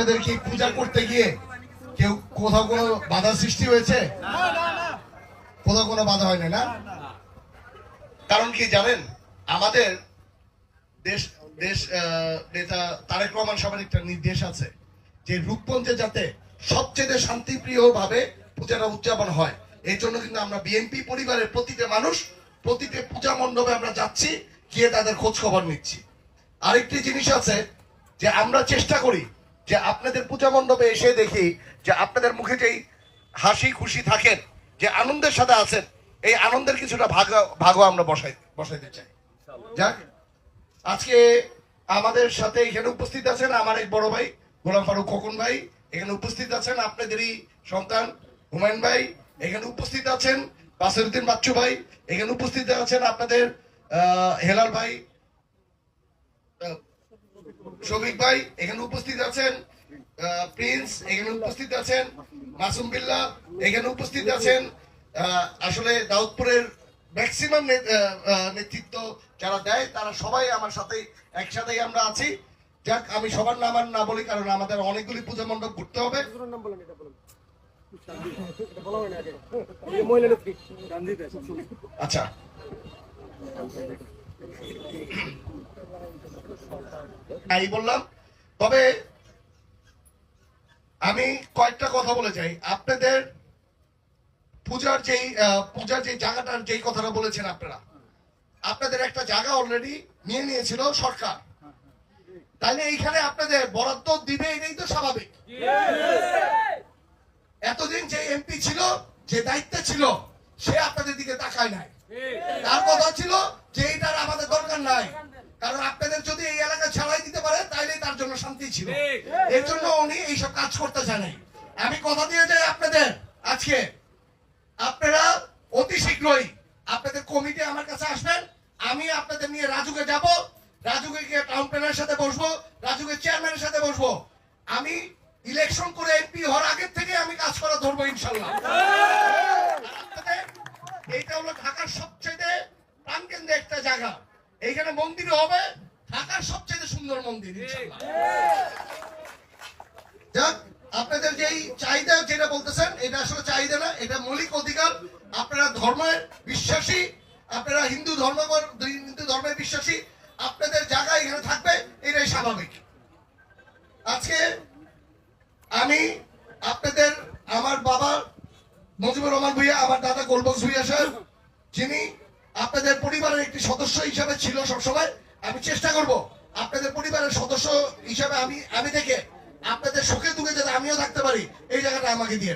আপনাদের কি পূজা করতে গিয়ে কেউ কোথাও কোনো বাধা সৃষ্টি হয়েছে? কোথাও কোনো বাধা হয় না? কারণ কি জানেন? আমাদের দেশ দেশ নেতা তারেক রহমান সাহেবের একটা নির্দেশ আছে যে রূপগঞ্জে যাতে সবচেয়ে শান্তিপ্রিয় ভাবে পূজাটা উদযাপন হয়। এই জন্য কিন্তু আমরা বিএনপি পরিবারের প্রতিটা মানুষ প্রতিটা পূজা মণ্ডপে আমরা যাচ্ছি, গিয়ে তাদের খোঁজ খবর নিচ্ছি। আরেকটি জিনিস আছে যে আমরা চেষ্টা করি যে আপনাদের পূজা মণ্ডপে এসে দেখি যে আপনাদের মুখে যেই হাসি খুশি থাকেন, যে আনন্দের সাথে আছেন, এই আনন্দের কিছুটা ভাগ ভাগও আমরা বসাই বসাইতে চাই। যাক, আজকে আমাদের সাথে এখানে উপস্থিত আছেন আমার এক বড় ভাই, গোলাম ফারুক খোকন ভাই। এখানে উপস্থিত আছেন আপনাদেরই সন্তান হুমায়ুন ভাই। এখানে উপস্থিত আছেন বাসিরুদ্দিন বাচ্চু ভাই। এখানে উপস্থিত আছেন আপনাদের হেলাল ভাই। শফিক ভাই এখানে উপস্থিত আছেন আহ, প্রিন্স এখানে উপস্থিত আছেন মাসুম বিল্লাহ এখানে উপস্থিত আছেন আহ, আসলে দাউদপুরের ম্যাক্সিমাম নেতৃত্ব যারা দেয় তারা সবাই আমার সাথে একসাথেই আমরা আছি। যাক আমি সবার নাম আর না বলি কারণ আমাদের অনেকগুলি পূজা মণ্ডপ ঘুরতে হবে। দুজনের নাম বলেন এটা বলেন এটা বলা হয় না আগে এই মহিলা নেত্রী গান্ধীতে আচ্ছা এই বললাম। তবে আমি কয়েকটা কথা বলে চাই আপনাদের পূজার যেই পূজার যে জায়গাটার যেই কথাটা বলেছেন আপনারা আপনাদের একটা জায়গা অলরেডি নিয়ে নিয়েছিল সরকার। তাহলে এইখানে আপনাদের বরাদ্দ দিবে এটাই তো স্বাভাবিক। এতদিন যে এমপি ছিল যে দায়িত্বে ছিল সে আপনাদের দিকে তাকায় নাই। তার কথা ছিল যে এটার আমাদের দরকার নাই। কারণ আপনাদের যদি তাইলে তার জন্য শান্তি ছিল। এর জন্য উনি এইসব কাজ করতে চান আমি কথা দিয়ে যাই আপনাদের আজকে। আপনারা অতি শীঘ্রই আপনাদের কমিটি আমার কাছে আসবেন। আমি আপনাদের নিয়ে রাজুকে যাব। রাজুকে গিয়ে টাউন প্ল্যানের সাথে বসবো। রাজুকে চেয়ারম্যানের সাথে বসবো। আমি ইলেকশন করে এমপি হওয়ার আগের থেকে আমি কাজ করা ধরবো ইনশাল্লাহ। এইটা হলো ঢাকার সবচেয়ে প্রাণকেন্দ্রে একটা জায়গা। এইখানে মন্দির হবে। ঢাকার সবচেয়ে সুন্দর মন্দির যাক আপনাদের যেই চাহিদা যেটা বলতেছেন এটা আসলে চাহিদা না এটা মৌলিক অধিকার। আপনারা ধর্মের বিশ্বাসী আপনারা হিন্দু ধর্ম হিন্দু ধর্মের বিশ্বাসী আপনাদের জায়গা এখানে থাকবে এটাই স্বাভাবিক। আজকে আমি আপনাদের আমার বাবা মুজিবুর রহমান ভুইয়া আমার দাদা গোলবক্স ভুইয়া সাহেব যিনি আপনাদের পরিবারের একটি সদস্য হিসাবে ছিল সবসময় আমি চেষ্টা করব আপনাদের পরিবারের সদস্য হিসাবে আমি আমি দেখে আপনাদের সুখে দুঃখে যাতে আমিও থাকতে পারি, এই জায়গাটা আমাকে দিয়ে।